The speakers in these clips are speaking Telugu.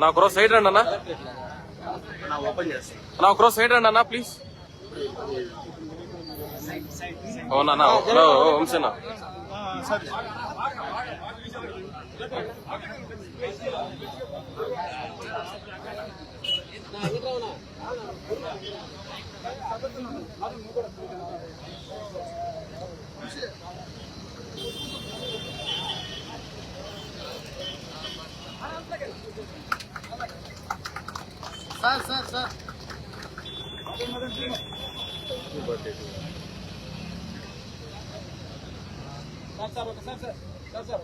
నా క్రోస్ సైడ్ రండి అన్న. నా ఓపెన్ చేస్తాను నా క్రోస్ సైడ్ రండి అన్న ప్లీజ్ అవునా వంశనా సరే సార్ సార్ సార్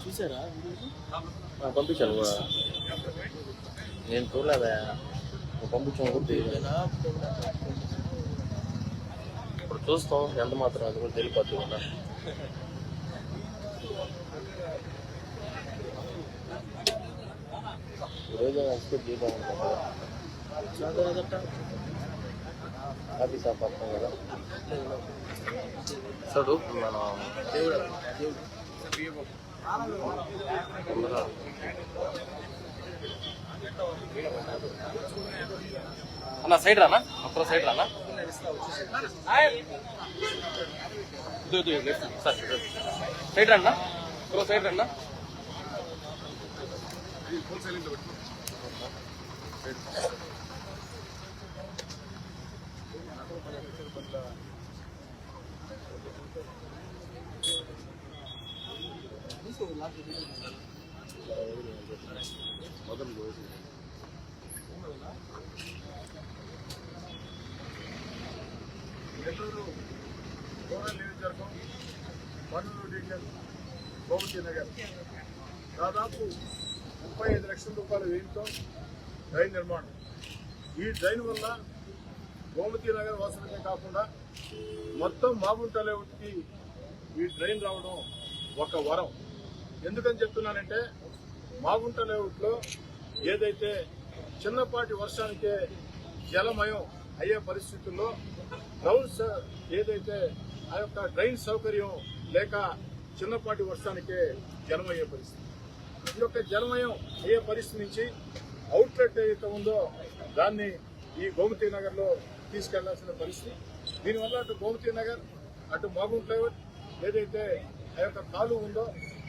చూసారా? పంపించాను కూడా నేను చూడలేదా? పంపించాను కూడా ఇప్పుడు చూస్తాం ఎంత మాత్రం అది కూడా తెలియపోతుంది కదా ఈరోజు ఎక్స్పెక్ట్ అనుకుంటా ఆఫీస్ ఆఫ్ పక్కన కదా. చూడు మనం తొందరగా అన్న సైడ్ రానా? అప్పుడు సైడ్ రానా? ఇదో, ఇదో, లెఫ్ట్ సైడ్ రన్నా? ఒక్కరో సైడ్ నెల్లూరు రూరల్ నియోజకవర్గం పన్నూరు డివిజన్ గోమతి నగర్ దాదాపు ముప్పై ఐదు లక్షల రూపాయల వ్యయంతో డ్రైన్ నిర్మాణం ఈ డ్రైన్ వల్ల గోమతి నగర్ వాసులకే కాకుండా మొత్తం మాగుంట లేఅవుట్కి ఈ డ్రైన్ రావడం ఒక వరం. ఎందుకని చెప్తున్నానంటే మాగుంట లేఅవుట్లో ఏదైతే చిన్నపాటి వర్షానికే జలమయం అయ్యే పరిస్థితుల్లో గ్రౌండ్స్ స- ఏదైతే ఆ యొక్క డ్రైన్ సౌకర్యం లేక చిన్నపాటి వర్షానికే జలమయ్యే పరిస్థితి. ఈ యొక్క జలమయం అయ్యే పరిస్థితి నుంచి అవుట్లెట్ ఏదైతే ఉందో దాన్ని ఈ గోమతి నగర్లో తీసుకెళ్ళాల్సిన పరిస్థితి. దీనివల్ల అటు గోమతి నగర్ అటు మాగుంట్ లేఅవుట్ ఏదైతే ఆ యొక్క కాలువ ఉందో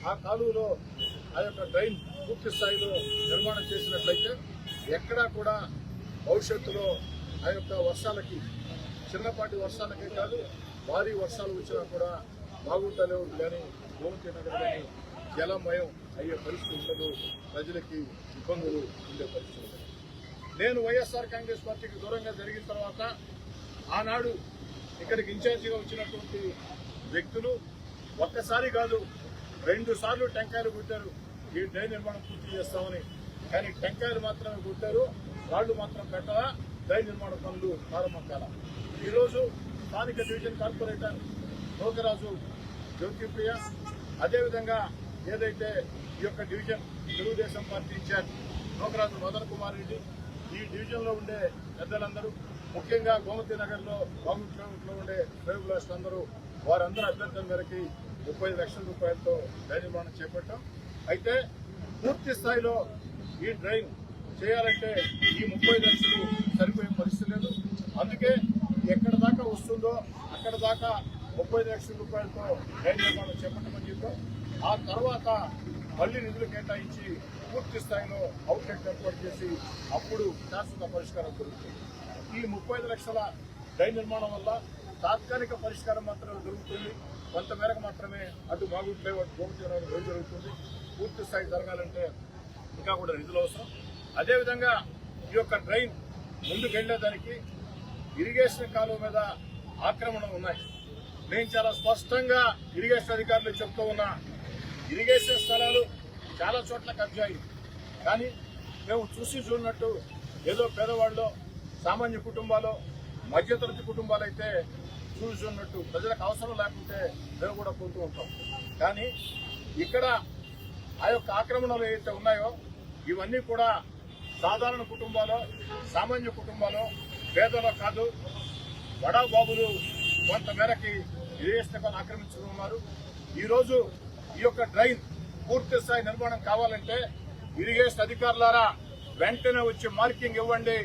ఆ కాలువలో ఆ యొక్క డ్రైన్ పూర్తి స్థాయిలో నిర్మాణం చేసినట్లయితే ఎక్కడా కూడా భవిష్యత్తులో ఆ యొక్క వర్షాలకి చిన్నపాటి వర్షాలకే కాదు భారీ వర్షాలు వచ్చినా కూడా బాగుంటలేవు కానీ గోమతి నగర్ కానీ జలమయం అయ్యే పరిస్థితి ఉండదు. ప్రజలకి ఇబ్బందులు ఉండే పరిస్థితి ఉండదు. నేను వైఎస్ఆర్ కాంగ్రెస్ పార్టీకి దూరంగా జరిగిన తర్వాత ఆనాడు ఇక్కడికి ఇన్ఛార్జిగా వచ్చినటువంటి వ్యక్తులు ఒక్కసారి కాదు రెండు సార్లు టెంకాయలు కొట్టారు. ఈ డ్రైన్ నిర్మాణం పూర్తి చేస్తామని. కానీ టెంకాయలు మాత్రమే కొట్టారు రాళ్ళు మాత్రం పెట్టరా డ్రైన్ నిర్మాణ పనులు ప్రారంభం కాల. ఈరోజు స్థానిక డివిజన్ కార్పొరేటర్ లోకరాజు జ్యోతిప్రియ అదేవిధంగా ఏదైతే ఈ యొక్క division Telugu Desam party incharge Lokaraju Madan Kumar Reddy ఈ డివిజన్లో ఉండే పెద్దలందరూ ముఖ్యంగా గోమతి నగర్లో లో గవర్నమెంట్ ఉండే ప్రయోగులందరూ వారందరూ అభ్యర్థం మేరకి ముప్పై లక్షల రూపాయలతో డ్రైన్ నిర్మాణం చేపట్టాం. అయితే పూర్తి స్థాయిలో ఈ డ్రైన్ చేయాలంటే ఈ ముప్పై లక్షలు సరిపోయే పరిస్థితి లేదు. అందుకే ఎక్కడ దాకా వస్తుందో అక్కడ దాకా ముప్పై లక్షల రూపాయలతో డ్రైన్ నిర్మాణం చేపట్టమని చెప్పాం. ఆ తర్వాత మళ్ళీ నిధులు కేటాయించి పూర్తి స్థాయిలో అవుట్లెట్ ఏర్పాటు చేసి అప్పుడు శాశ్వత పరిష్కారం దొరుకుతుంది. ఈ ముప్పై లక్షల డ్రైన్ నిర్మాణం వల్ల తాత్కాలిక పరిష్కారం మాత్రమే దొరుకుతుంది. కొంత మేరకు మాత్రమే అటు బాగుంటే గోమతి జరుగుతుంది. పూర్తి స్థాయి జరగాలంటే ఇంకా కూడా నిధులు అవసరం. అదేవిధంగా ఈ యొక్క డ్రైన్ ముందుకు వెళ్ళేదానికి ఇరిగేషన్ కాలువ మీద ఆక్రమణలు ఉన్నాయి. నేను చాలా స్పష్టంగా ఇరిగేషన్ అధికారులు చెప్తూ ఉన్నా ఇరిగేషన్ స్థలాలు చాలా చోట్ల కబ్జాయి కానీ మేము చూసి చూడనట్టు ఏదో పేదవాళ్ళు సామాన్య కుటుంబాలు మధ్యతరగతి కుటుంబాలు అయితే చూసి ఉన్నట్టు ప్రజలకు అవసరం లేకుంటే మేము కూడా కొంటూ ఉంటాం. కానీ ఇక్కడ ఆ యొక్క ఆక్రమణలు ఏవైతే ఉన్నాయో ఇవన్నీ కూడా సాధారణ కుటుంబాలు సామాన్య కుటుంబాలు పేదలో కాదు బడా బాబులు కొంత మేరకి ఇరిగేషన్ ఆక్రమించుకున్నారు. ఈరోజు ఈ యొక్క డ్రైన్ పూర్తి స్థాయి నిర్మాణం కావాలంటే ఇరిగేషన్ అధికారులారా వెంటనే వచ్చి మార్కింగ్ ఇవ్వండి.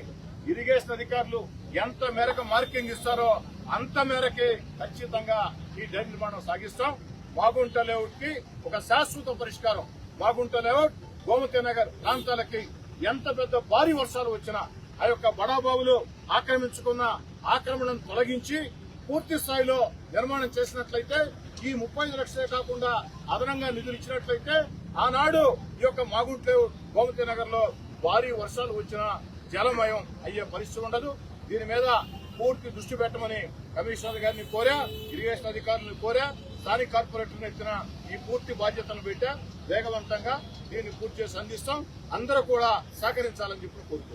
ఇరిగేషన్ అధికారులు ఎంత మేరకు మార్కింగ్ ఇస్తారో అంత మేరకి ఖచ్చితంగా ఈ డ్రైన్ నిర్మాణం సాగిస్తాం. మాగుంట లేఅవుట్కి ఒక శాశ్వత పరిష్కారం. మాగుంట లేఅవుట్ గోమతి నగర్ ప్రాంతాలకి ఎంత పెద్ద భారీ వర్షాలు వచ్చినా ఆ యొక్క బడాబాబులు ఆక్రమించుకున్న ఆక్రమణను తొలగించి పూర్తి స్థాయిలో నిర్మాణం చేసినట్లయితే ఈ ముప్పై ఐదు లక్షలే కాకుండా అదనంగా నిధులు ఇచ్చినట్లయితే ఆనాడు ఈ యొక్క మాగుంట్లే గోమతి నగర్లో భారీ వర్షాలు వచ్చినా జలమయం అయ్యే పరిస్థితి ఉండదు. దీని మీద పూర్తి దృష్టి పెట్టమని కమిషనర్ గారిని కోరా ఇరిగేషన్ అధికారులను కోరా స్థానిక కార్పొరేటర్ని ఇచ్చిన ఈ పూర్తి బాధ్యతను పెట్టా. వేగవంతంగా దీన్ని పూర్తి చేసి అందిస్తాం. అందరూ కూడా సహకరించాలని చెప్పి కోరుకుంటున్నాం